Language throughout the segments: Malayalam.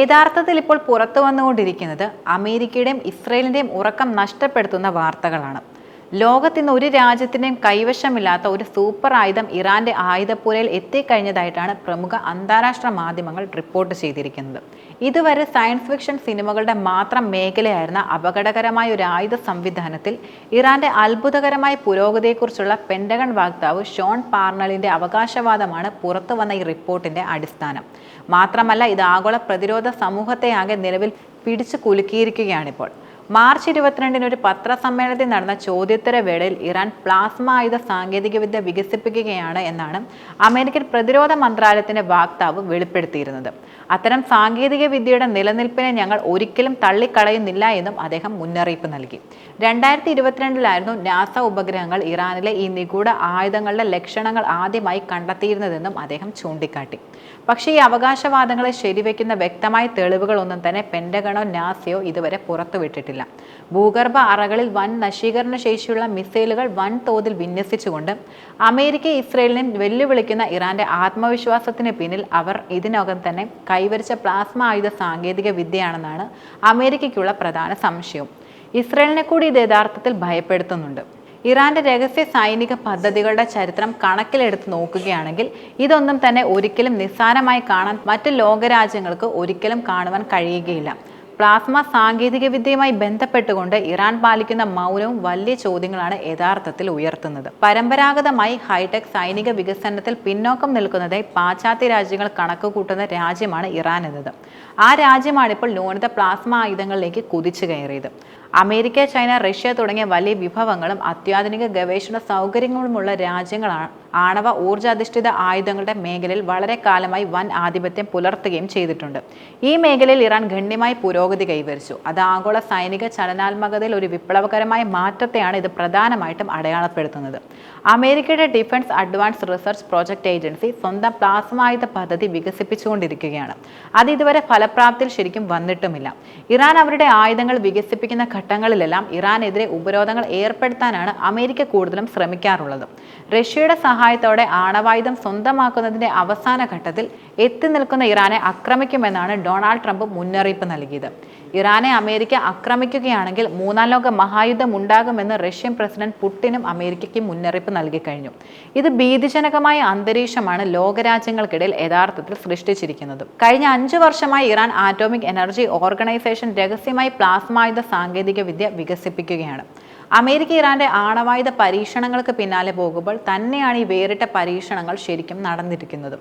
യഥാർത്ഥത്തിൽ ഇപ്പോൾ പുറത്തു വന്നുകൊണ്ടിരിക്കുന്നത് അമേരിക്കയുടെയും ഇസ്രയേലിന്റെയും ഉറക്കം നഷ്ടപ്പെടുത്തുന്ന വാർത്തകളാണ്. ലോകത്തിന്ന് ഒരു രാജ്യത്തിന്റെയും കൈവശമില്ലാത്ത ഒരു സൂപ്പർ ആയുധം ഇറാന്റെ ആയുധപ്പുരയിൽ എത്തിക്കഴിഞ്ഞതായിട്ടാണ് പ്രമുഖ അന്താരാഷ്ട്ര മാധ്യമങ്ങൾ റിപ്പോർട്ട് ചെയ്തിരിക്കുന്നത്. ഇതുവരെ സയൻസ് ഫിക്ഷൻ സിനിമകളുടെ മാത്രം മേഖലയായിരുന്ന അപകടകരമായ ഒരു ആയുധ സംവിധാനത്തിൽ ഇറാന്റെ അത്ഭുതകരമായ പുരോഗതിയെക്കുറിച്ചുള്ള പെൻഡഗൺ വക്താവ് ഷോൺ പാർണലിന്റെ അവകാശവാദമാണ് പുറത്തു വന്ന ഈ റിപ്പോർട്ടിന്റെ അടിസ്ഥാനം. മാത്രമല്ല ഇത് ആഗോള പ്രതിരോധ സമൂഹത്തെ ആകെ നിലവിൽ പിടിച്ചു കുലുക്കിയിരിക്കുകയാണിപ്പോൾ. മാർച്ച് ഇരുപത്തിരണ്ടിന് ഒരു പത്രസമ്മേളനത്തിൽ നടന്ന ചോദ്യോത്തര വേളയിൽ ഇറാൻ പ്ലാസ്മ ആയുധ സാങ്കേതികവിദ്യ വികസിപ്പിക്കുകയാണ് എന്നാണ് അമേരിക്കൻ പ്രതിരോധ മന്ത്രാലയത്തിന്റെ വാക്താവ് വെളിപ്പെടുത്തിയിരുന്നത്. അത്തരം സാങ്കേതിക വിദ്യയുടെ നിലനിൽപ്പിനെ ഞങ്ങൾ ഒരിക്കലും തള്ളിക്കളയുന്നില്ല എന്നും അദ്ദേഹം മുന്നറിയിപ്പ് നൽകി. രണ്ടായിരത്തി ഇരുപത്തിരണ്ടിലായിരുന്നു നാസ ഉപഗ്രഹങ്ങൾ ഇറാനിലെ ഈ നിഗൂഢ ആയുധങ്ങളുടെ ലക്ഷണങ്ങൾ ആദ്യമായി കണ്ടെത്തിയിരുന്നതെന്നും അദ്ദേഹം ചൂണ്ടിക്കാട്ടി. പക്ഷേ ഈ അവകാശവാദങ്ങളെ ശരിവെക്കുന്ന വ്യക്തമായ തെളിവുകളൊന്നും തന്നെ പെൻഡഗണോ നാസയോ ഇതുവരെ പുറത്തുവിട്ടിട്ടില്ല. ഭൂഗർഭ അറകളിൽ വൻ നശീകരണ ശേഷിയുള്ള മിസൈലുകൾ വൻ തോതിൽ വിന്യസിച്ചുകൊണ്ട് അമേരിക്ക ഇസ്രയേലിനെ വെല്ലുവിളിക്കുന്ന ഇറാന്റെ ആത്മവിശ്വാസത്തിന് പിന്നിൽ അവർ ഇതിനകം തന്നെ കൈവരിച്ച പ്ലാസ്മ ആയുധ സാങ്കേതിക വിദ്യയാണെന്നാണ് അമേരിക്കയ്ക്കുള്ള പ്രധാന സംശയം. ഇസ്രയേലിനെ കൂടി ഇത് യഥാർത്ഥത്തിൽ ഭയപ്പെടുത്തുന്നുണ്ട്. ഇറാന്റെ രഹസ്യ സൈനിക പദ്ധതികളുടെ ചരിത്രം കണക്കിലെടുത്ത് നോക്കുകയാണെങ്കിൽ ഇതൊന്നും തന്നെ ഒരിക്കലും നിസ്സാരമായി കാണാൻ മറ്റ് ലോകരാജ്യങ്ങൾക്ക് ഒരിക്കലും കാണുവാൻ കഴിയുകയില്ല. പ്ലാസ്മ സാങ്കേതിക വിദ്യയുമായി ബന്ധപ്പെട്ടുകൊണ്ട് ഇറാൻ പാലിക്കുന്ന മൗനവും വലിയ ചോദ്യങ്ങളാണ് യഥാർത്ഥത്തിൽ ഉയർത്തുന്നത്. പരമ്പരാഗതമായി ഹൈടെക് സൈനിക വികസനത്തിൽ പിന്നോക്കം നിൽക്കുന്നതായി പാശ്ചാത്യ രാജ്യങ്ങൾ കണക്ക് കൂട്ടുന്ന രാജ്യമാണ് ഇറാൻ എന്നത്. ആ രാജ്യമാണ് ഇപ്പോൾ ന്യൂനത പ്ലാസ്മ ആയുധങ്ങളിലേക്ക് കുതിച്ചു കയറിയത്. അമേരിക്ക ചൈന റഷ്യ തുടങ്ങിയ വലിയ വിഭവങ്ങളും അത്യാധുനിക ഗവേഷണ സൗകര്യങ്ങളുമുള്ള രാജ്യങ്ങളാണ് ആണവ ഊർജാധിഷ്ഠിത ആയുധങ്ങളുടെ മേഖലയിൽ വളരെ കാലമായി വൻ ആധിപത്യം പുലർത്തുകയും ചെയ്തിട്ടുണ്ട്. ഈ മേഖലയിൽ ഇറാൻ ഗണ്യമായി പുരോഗതി കൈവരിച്ചു. അത് ആഗോള സൈനിക ചലനാത്മകതയിൽ ഒരു വിപ്ലവകരമായ മാറ്റത്തെയാണ് ഇത് പ്രധാനമായിട്ടും അടയാളപ്പെടുത്തുന്നത്. അമേരിക്കയുടെ defence advance research project agency സ്വന്തം പ്ലാസ്മ ആയുധ പദ്ധതി വികസിപ്പിച്ചുകൊണ്ടിരിക്കുകയാണ്. അത് ഇതുവരെ ഫലപ്രാപ്തിയിൽ ശരിക്കും വന്നിട്ടുമില്ല. ഇറാൻ അവരുടെ ആയുധങ്ങൾ വികസിപ്പിക്കുന്ന ഘട്ടങ്ങളിലെല്ലാം ഇറാനെതിരെ ഉപരോധങ്ങൾ ഏർപ്പെടുത്താനാണ് അമേരിക്ക കൂടുതലും ശ്രമിക്കാറുള്ളത്. റഷ്യയുടെ സഹായത്തോടെ ആണവായുധം സ്വന്തമാക്കുന്നതിന്റെ അവസാന ഘട്ടത്തിൽ എത്തി നിൽക്കുന്ന ഇറാനെ ആക്രമിക്കുമെന്നാണ് ഡൊണാൾഡ് ട്രംപ് മുന്നറിയിപ്പ് നൽകിയത്. ഇറാനെ അമേരിക്ക ആക്രമിക്കുകയാണെങ്കിൽ മൂന്നാം ലോക മഹായുദ്ധം ഉണ്ടാകുമെന്ന് റഷ്യൻ പ്രസിഡന്റ് പുടിനും അമേരിക്കയ്ക്ക് മുന്നറിയിപ്പ് നൽകി കഴിഞ്ഞു. ഇത് ഭീതിജനകമായ അന്തരീക്ഷമാണ് ലോകരാജ്യങ്ങൾക്കിടയിൽ യഥാർത്ഥത്തിൽ സൃഷ്ടിച്ചിരിക്കുന്നത്. കഴിഞ്ഞ അഞ്ചു വർഷമായി ഇറാൻ ആറ്റോമിക് എനർജി ഓർഗനൈസേഷൻ രഹസ്യമായി പ്ലാസ്മായുധ സാങ്കേതിക വിദ്യ വികസിപ്പിക്കുകയാണ്. അമേരിക്ക ഇറാന്റെ ആണവായുധ പരീക്ഷണങ്ങൾക്ക് പിന്നാലെ പോകുമ്പോൾ തന്നെയാണ് ഈ വേറിട്ട പരീക്ഷണങ്ങൾ ശരിക്കും നടന്നിരിക്കുന്നത്.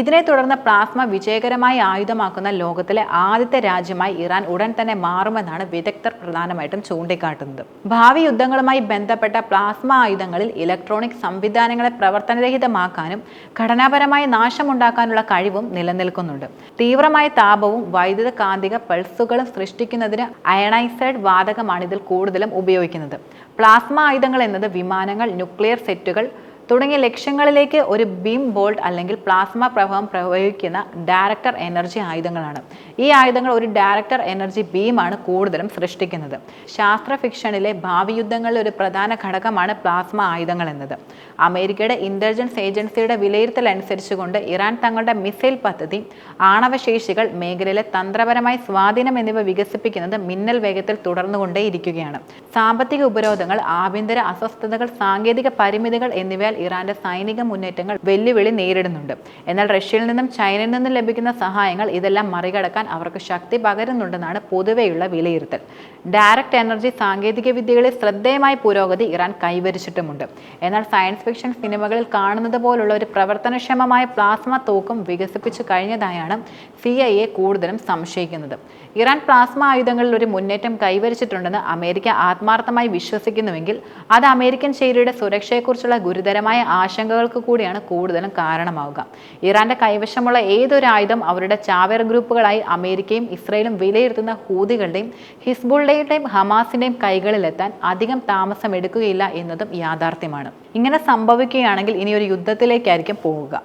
ഇതിനെ തുടർന്ന് പ്ലാസ്മ വിജയകരമായി ആയുധമാക്കുന്ന ലോകത്തിലെ ആദ്യത്തെ രാജ്യമായി ഇറാൻ ഉടൻ തന്നെ മാറുമെന്നാണ് വിദഗ്ധർ പ്രധാനമായിട്ടും ചൂണ്ടിക്കാട്ടുന്നത്. ഭാവി യുദ്ധങ്ങളുമായി ബന്ധപ്പെട്ട പ്ലാസ്മ ആയുധങ്ങളിൽ ഇലക്ട്രോണിക് സംവിധാനങ്ങളെ പ്രവർത്തനരഹിതമാക്കാനും ഘടനാപരമായ നാശമുണ്ടാക്കാനുള്ള കഴിവും നിലനിൽക്കുന്നുണ്ട്. തീവ്രമായ താപവും വൈദ്യുത കാന്തിക പൾസുകളും സൃഷ്ടിക്കുന്നതിന് അയണൈസൈഡ് വാതകമാണ് ഇതിൽ കൂടുതലും ഉപയോഗിക്കുന്നത്. പ്ലാസ്മ ആയുധങ്ങൾ എന്നത് വിമാനങ്ങൾ ന്യൂക്ലിയർ സെറ്റുകൾ തുടങ്ങിയ ലക്ഷ്യങ്ങളിലേക്ക് ഒരു ബീം ബോൾട്ട് അല്ലെങ്കിൽ പ്ലാസ്മ പ്രഭാവം പ്രയോഗിക്കുന്ന ഡയറക്ടർ എനർജി ആയുധങ്ങളാണ്. ഈ ആയുധങ്ങൾ ഒരു ഡയറക്ടർ എനർജി ബീമാണ് കൂടുതലും സൃഷ്ടിക്കുന്നത്. ശാസ്ത്ര ഫിക്ഷനിലെ ഭാവി യുദ്ധങ്ങളിലെ ഒരു പ്രധാന ഘടകമാണ് പ്ലാസ്മ ആയുധങ്ങൾ എന്നത്. അമേരിക്കയുടെ ഇന്റലിജൻസ് ഏജൻസിയുടെ വിലയിരുത്തൽ അനുസരിച്ചുകൊണ്ട് ഇറാൻ തങ്ങളുടെ മിസൈൽ പദ്ധതി ആണവശേഷികൾ മേഖലയിലെ തന്ത്രപരമായ സ്വാധീനം എന്നിവ വികസിപ്പിക്കുന്നത് മിന്നൽ വേഗത്തിൽ തുടർന്നുകൊണ്ടേയിരിക്കുകയാണ്. സാമ്പത്തിക ഉപരോധങ്ങൾ ആഭ്യന്തര അസ്വസ്ഥതകൾ സാങ്കേതിക പരിമിതികൾ എന്നിവയാൽ ഇറാന്റെ സൈനിക മുന്നേറ്റങ്ങൾ വെല്ലുവിളി നേരിടുന്നുണ്ട്. എന്നാൽ റഷ്യയിൽ നിന്നും ചൈനയിൽ നിന്നും ലഭിക്കുന്ന സഹായങ്ങൾ ഇതെല്ലാം മറികടക്കാൻ അവർക്ക് ശക്തി പകരുന്നുണ്ടെന്നാണ് പൊതുവെയുള്ള വിലയിരുത്തൽ. ഡയറക്റ്റ് എനർജി സാങ്കേതിക വിദ്യകളിൽ ശ്രദ്ധേയമായ പുരോഗതി ഇറാൻ കൈവരിച്ചിട്ടുമുണ്ട്. എന്നാൽ സയൻസ് ഫിക്ഷൻ സിനിമകളിൽ കാണുന്നത് പോലുള്ള ഒരു പ്രവർത്തനക്ഷമമായ പ്ലാസ്മ തോക്കും വികസിപ്പിച്ചു കഴിഞ്ഞതായാണ് സി ഐ എ കൂടുതലും സംശയിക്കുന്നത്. ഇറാൻ പ്ലാസ്മ ആയുധങ്ങളിൽ ഒരു മുന്നേറ്റം കൈവരിച്ചിട്ടുണ്ടെന്ന് അമേരിക്ക ആത്മാർത്ഥമായി വിശ്വസിക്കുന്നുവെങ്കിൽ അത് അമേരിക്കൻ ചേരിയുടെ സുരക്ഷയെക്കുറിച്ചുള്ള ഗുരുതരമായ ആശങ്കകൾക്ക് കൂടിയാണ് കൂടുതലും കാരണമാവുക. ഇറാന്റെ കൈവശമുള്ള ഏതൊരു ആയുധം അവരുടെ ചാവേർ ഗ്രൂപ്പുകളായി അമേരിക്കയും ഇസ്രയേലും വിലയിരുത്തുന്ന ഹൂതികളുടെയും ഹിസ്ബുള്ളയുടെയും ഹമാസിന്റെയും കൈകളിലെത്താൻ അധികം താമസം എടുക്കുകയില്ല എന്നതും യാഥാർത്ഥ്യമാണ്. ഇങ്ങനെ സംഭവിക്കുകയാണെങ്കിൽ ഇനി ഒരു യുദ്ധത്തിലേക്കായിരിക്കും പോവുക.